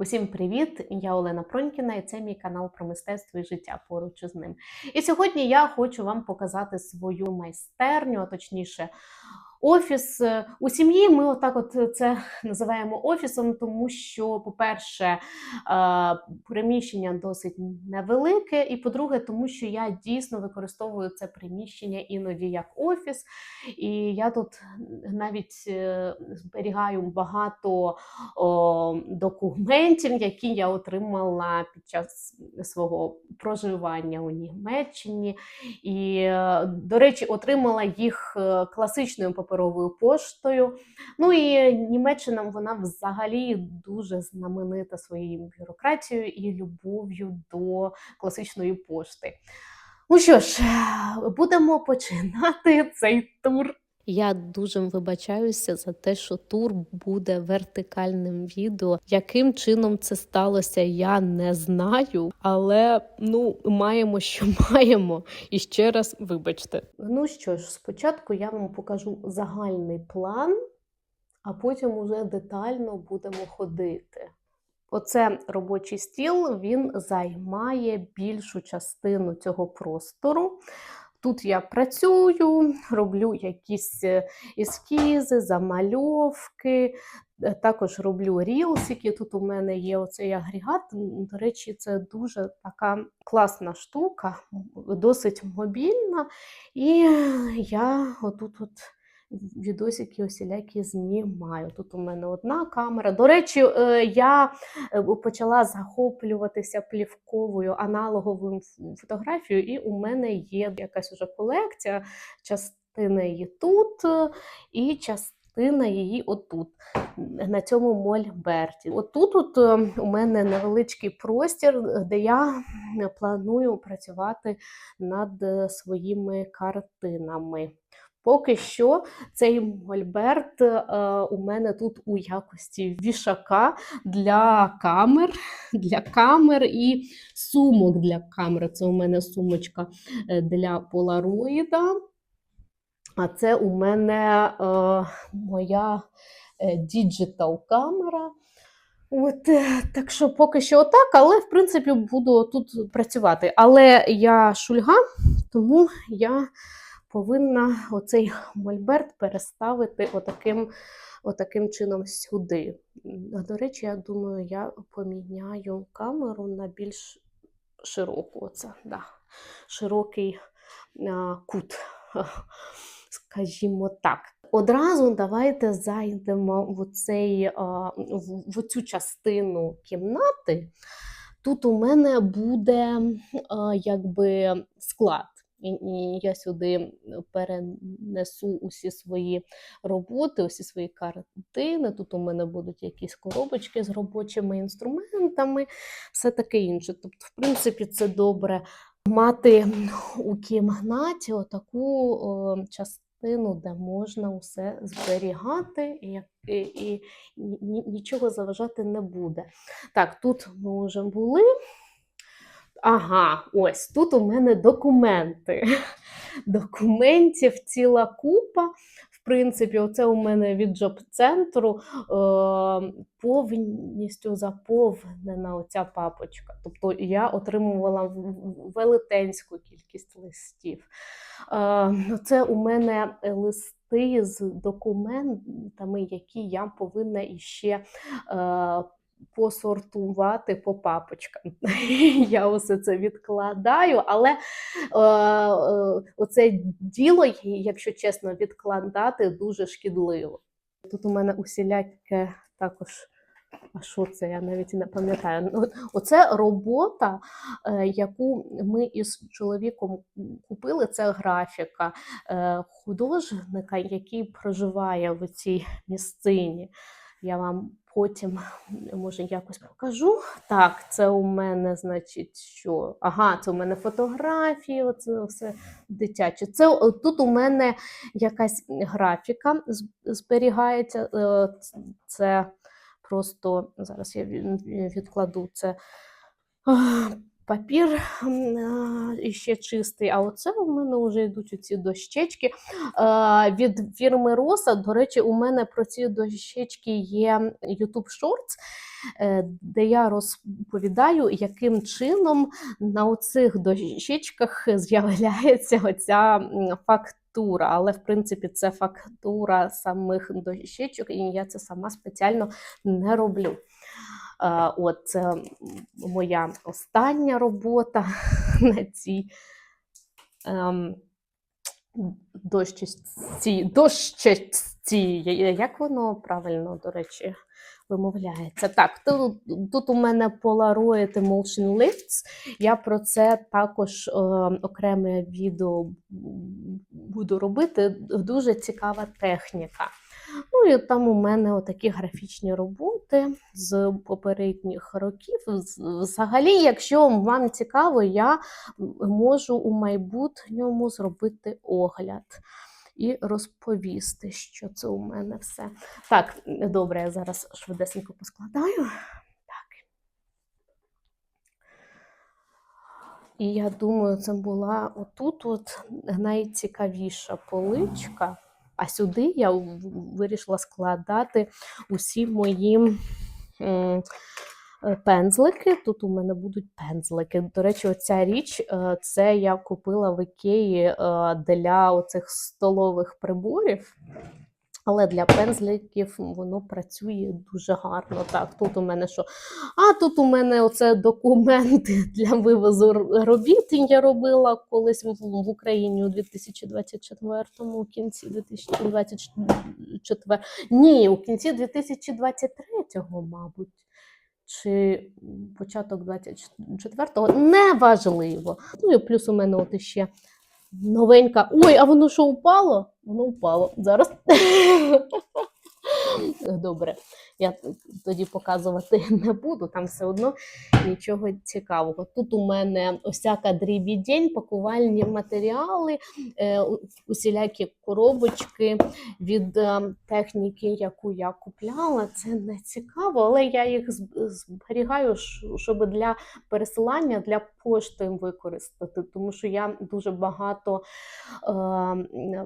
Усім привіт! Я Олена Пронькіна, і це мій канал про мистецтво і життя поруч із ним. І сьогодні я хочу вам показати свою майстерню, а точніше, офіс Е, у сім'ї. Ми отак, от це називаємо офісом, тому що, по-перше, е, приміщення досить невелике, і по-друге, тому що я дійсно використовую це приміщення іноді як офіс, і я тут навіть е, зберігаю багато документів, які я отримала під час свого проживання у Німеччині. І, е, до речі, отримала їх е, класичною паперовою поштою. Ну і Німеччина вона взагалі дуже знаменита своєю бюрократією і любов'ю до класичної пошти. Ну що ж, будемо починати цей тур. Я дуже вибачаюся за те, що тур буде вертикальним відео. Яким чином це сталося, я не знаю, але ну маємо, що маємо. І ще раз вибачте. Ну що ж, спочатку я вам покажу загальний план, а потім уже детально будемо ходити. Оце робочий стіл, він займає більшу частину цього простору. Тут я працюю, роблю якісь е, ескізи, замальовки, е, також роблю рілсики. Тут у мене є оцей агрегат. До речі, це дуже така класна штука, досить мобільна. І я отут от відосики усілякі знімаю. Тут у мене одна камера. До речі, е, я е, почала захоплюватися плівковою аналоговою фотографією, і у мене є якась уже колекція. Частина її тут е, і частина її отут, на цьому мольберті. Отут от, у мене невеличкий простір, де я планую працювати над своїми картинами. Поки що цей мольберт е, у мене тут у якості вішака для камер, для камер і сумок для камер. Це у мене сумочка е, для полароїда. А це у мене е, моя е, діджитал камера. От, так що поки що отак, але в принципі буду тут працювати. Але я шульга, тому я повинна оцей мольберт переставити отаким, отаким чином сюди. До речі, я думаю, я поміняю камеру на більш широку. Оце, да, широкий а, кут, скажімо так. Одразу давайте зайдемо в, цей, в, в цю частину кімнати. Тут у мене буде якби склад. І, і я сюди перенесу усі свої роботи, усі свої картини. Тут у мене будуть якісь коробочки з робочими інструментами, все таке інше. Тобто, в принципі, це добре мати у кімнаті отаку о, частину, де можна усе зберігати, і, як- і, і нічого заважати не буде. Так, тут ми вже були. Ага, ось тут у мене документи. Документів ціла купа. В принципі, оце у мене від джоб-центру е, повністю заповнена оця папочка. Тобто я отримувала велетенську кількість листів. Е, це у мене листи з документами, які я повинна іще. Е, посортувати по папочкам. Я усе це відкладаю, але е, е, оце діло, якщо чесно, відкладати дуже шкідливо. Тут у мене усіляке також. А що це? Я навіть не пам'ятаю. Ну, Оце робота, е, яку ми із чоловіком купили. Це графіка е, художника, який проживає в цій місцині. Я вам потім може якось покажу. Так, це у мене, значить, що? Ага, це у мене фотографії, оце все дитяче. Це тут у мене якась графіка зберігається. Е, Це просто зараз я відкладу це. Папір і ще чистий. А оце у мене вже йдуть оці дощечки. Е, від фірми Роса, до речі, у мене про ці дощечки є YouTube Shorts, е, де я розповідаю, яким чином на оцих дощечках з'являється оця м, фактура. Але, в принципі, це фактура самих дощечок, і я це сама спеціально не роблю. От це моя остання робота на цій ем, дощечці. Я- Як воно правильно, до речі, вимовляється? Так, тут, тут у мене Polaroid Emulsion Lifts. Я про це також е, окреме відео буду робити. Дуже цікава техніка. Ну і там у мене отакі графічні роботи з попередніх років. Взагалі, якщо вам цікаво, я можу у майбутньому зробити огляд і розповісти, що це у мене все. Так, добре, я зараз швидесенько поскладаю. Так. І я думаю, це була отут от найцікавіша поличка. А сюди я вирішила складати усі мої е, пензлики. Тут у мене будуть пензлики. До речі, оця річ е, це я купила в Ікеї е, для оцих столових приборів. Але для пензликів воно працює дуже гарно. Так, тут у мене що? А тут у мене оце документи для вивозу робіт. Я робила колись в, Україні у 2024-му, у кінці 2024. Ні, у кінці 2023-го, мабуть. Чи початок 24-го, неважливо. Ну і плюс у мене от іще новенька. Ой, а воно що упало? Воно упало. Зараз. Добре, я тоді показувати не буду, там все одно нічого цікавого. Тут у мене осяка дрібідень, пакувальні матеріали, е, усілякі коробочки від е, техніки, яку я купляла. Це не цікаво, але я їх зберігаю, щоб для пересилання для пошти використати, тому що я дуже багато е,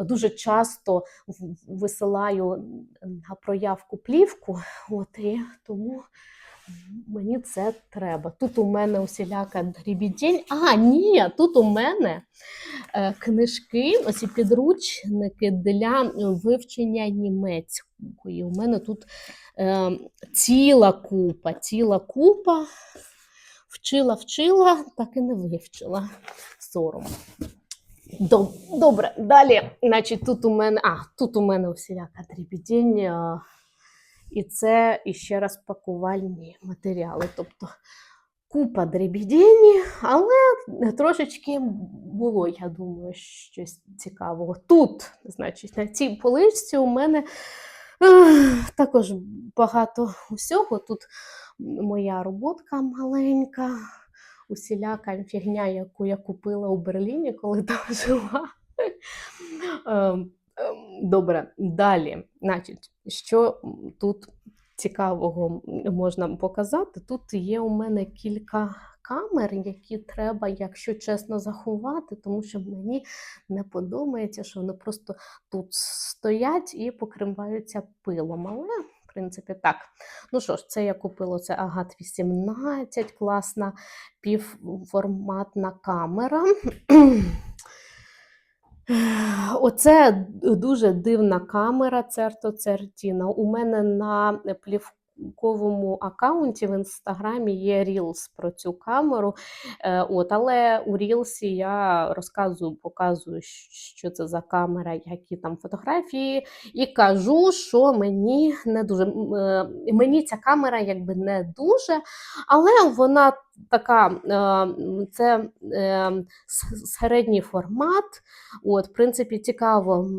дуже часто висилаю на проявку плівку, от і тому мені це треба. Тут у мене усіляка дрібідень. А, ні, тут у мене е, книжки, оці підручники для вивчення німецької. У мене тут е, ціла купа, ціла купа. Вчила, вчила, так і не вивчила. Сором. Доб- Добре, далі, значить, тут у мене, а, тут у мене усіляка дрібідень, і це іще раз пакувальні матеріали. Тобто купа дрібідені, але трошечки було, я думаю, щось цікавого. Тут, значить, на цій поличці у мене ех, також багато усього. Тут моя роботка маленька усіляка фігня, яку я купила у Берліні, коли там жила. Ем, ем, Добре, далі. Значить, що тут цікавого можна показати? Тут є у мене кілька камер, які треба, якщо чесно, заховати, тому що мені не подобається, що вони просто тут стоять і покриваються пилом. Але, принципі, так. Ну що ж, це я купила це Агат 18, класна півформатна камера. Оце дуже дивна камера Церто Цертіна. У мене на плівковому аккаунті в інстаграмі є Reels про цю камеру. Е, От, але у Рілсі я розказую, показую, що це за камера, які там фотографії, і кажу, що мені не дуже е, мені ця камера якби не дуже, але вона така, е, це е, середній формат. От, в принципі, цікаво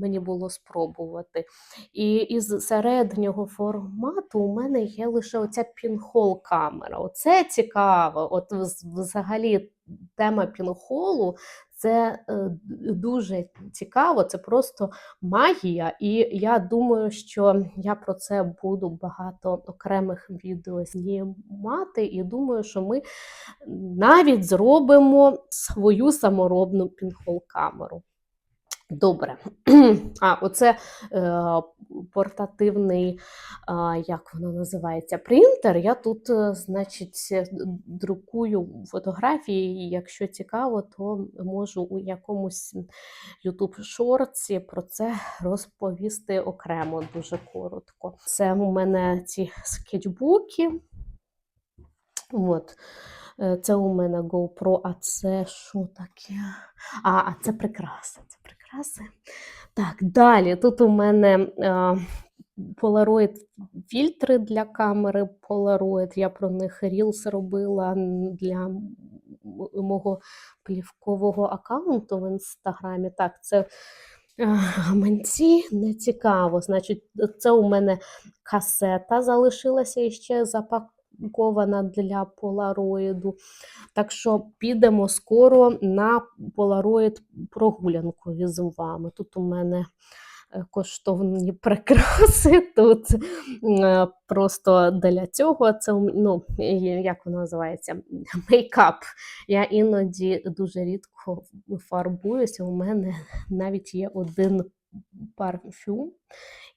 мені було спробувати. І із середнього формату у мене є лише оця пінхол камера. Оце цікаво. От взагалі тема пінхолу Це е, дуже цікаво, це просто магія. І я думаю, що я про це буду багато окремих відео знімати. І думаю, що ми навіть зробимо свою саморобну пінхол-камеру. Добре. А, оце е, портативний, як воно називається, принтер. Я тут, е, значить, е, друкую фотографії, якщо цікаво, то можу у якомусь YouTube шорці про це розповісти окремо дуже коротко. Це у мене ці скетчбуки. От. Е, Це у мене GoPro, а це що таке? А, а це прикраси. Це прикраси. Так, далі. Тут у мене е, Polaroid фільтри для камери Polaroid. Я про них Reels робила для мого плівкового аккаунту в інстаграмі. Так, це е, гаманці не цікаво. Значить, це у мене касета залишилася іще запакована для полароїду. Так що підемо скоро на полароїд прогулянку з вами. Тут у мене е, коштовні прикраси. Тут е, просто для цього це ну, як воно називається? Мейкап. Я іноді дуже рідко фарбуюся. У мене навіть є один парфюм,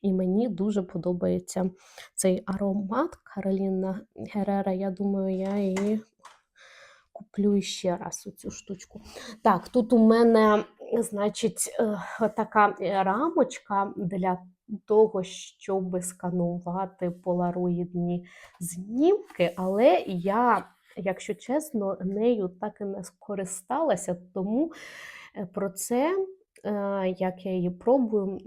і мені дуже подобається цей аромат Кароліна Герера. Я думаю, я її куплю ще раз оцю штучку. Так, тут у мене, значить, е, така рамочка для того, щоб сканувати полароїдні знімки, але я, якщо чесно, нею так і не скористалася, тому е, про це. Як я її пробую,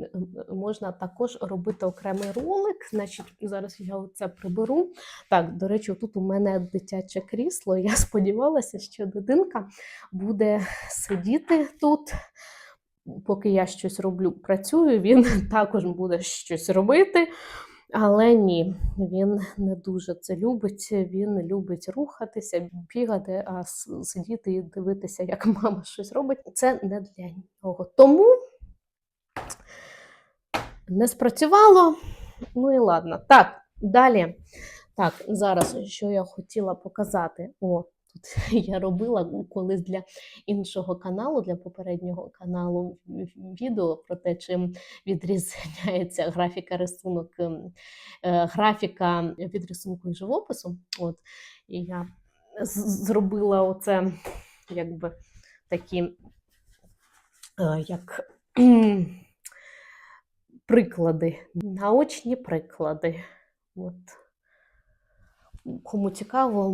можна також робити окремий ролик. Значить, зараз я це приберу. Так, до речі, тут у мене дитяче крісло. Я сподівалася, що дитинка буде сидіти тут. Поки я щось роблю, працюю, він також буде щось робити. Але ні, він не дуже це любить. Він любить рухатися, бігати, а сидіти і дивитися, як мама щось робить. Це не для нього. Тому не спрацювало. Ну і ладно. Так, далі. Так, зараз що я хотіла показати. О, тут я робила колись для іншого каналу, для попереднього каналу відео про те, чим відрізняється графіка рисунок, ем, е, графіка від рисунку і живопису. От, і я зробила оце, якби такі, е, як приклади, наочні приклади. От. Кому цікаво,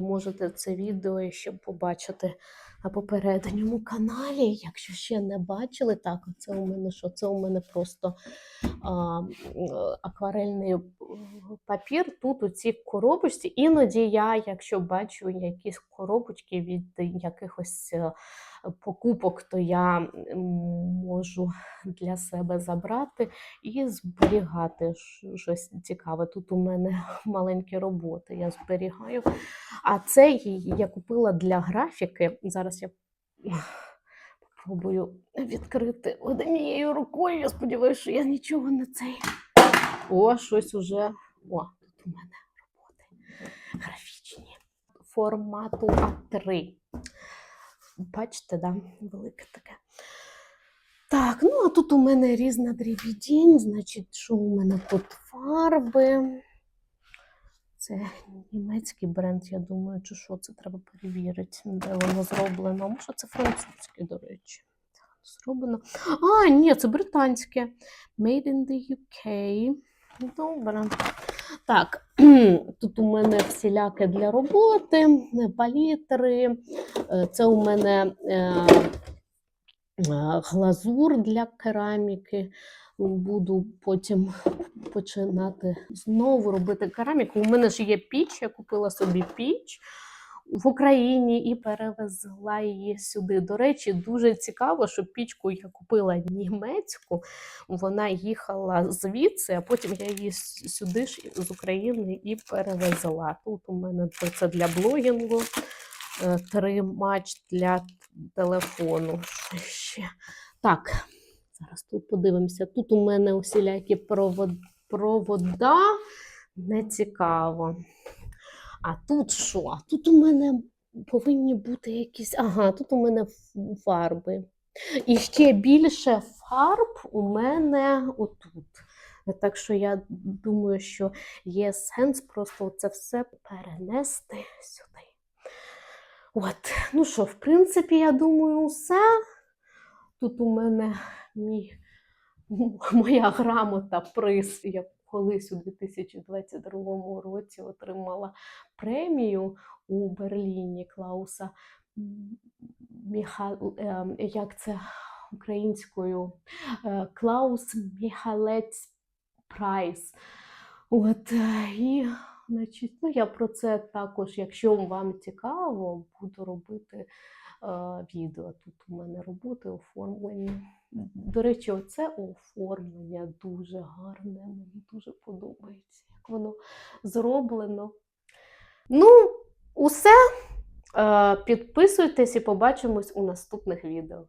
можете це відео ще побачити на попередньому каналі. Якщо ще не бачили, так, це у мене що? Це у мене просто а, акварельний е, папір. Тут у цій коробочці. Іноді я, якщо бачу якісь коробочки від якихось е, покупок, то я можу для себе забрати і зберігати щось цікаве. Тут у мене маленькі роботи, я зберігаю. А це я купила для графіки. Зараз я спробую відкрити однією рукою. Я сподіваюся, що я нічого не цей. О, щось уже. О, тут у мене роботи графічні формату А3. Бачите, да? велике таке. Так, ну а тут у мене різна дрібідінь, значить, що у мене тут фарби. Це німецький бренд, я думаю, чи що це треба перевірити, де воно зроблено. Може, це французьке, до речі. Зроблено. А, ні, це британське. Made in the UK. Добре. Так, тут у мене всіляке для роботи, палітри. Е, Це у мене е, е, глазур для кераміки. Буду потім починати знову робити кераміку. У мене ж є піч, я купила собі піч в Україні і перевезла її сюди. До речі, дуже цікаво, що пічку я купила німецьку, вона їхала звідси, а потім я її сюди ж з України і перевезла. Тут у мене це- для блогінгу, тримач для телефону. Ще? Так, зараз тут подивимося. Тут у мене усілякі провод... провода. Не цікаво. А тут що? Тут у мене повинні бути якісь. Ага, тут у мене фарби. І ще більше фарб у мене отут. Так що я думаю, що є сенс просто це все перенести сюди. От, ну що, в принципі, я думаю, все. Тут у мене мій, моя грамота, приз. Я колись у 2022 році отримала премію у Берліні Клауса Міха... е, як це українською? Е, Клаус Міхалець Прайс. От, і, значить, ну, я про це також, якщо вам цікаво, буду робити е, відео. Тут у мене роботи оформлені. До речі, оце оформлення дуже гарне. Мені дуже подобається, як воно зроблено. Ну, усе. Е, Підписуйтесь і побачимось у наступних відео.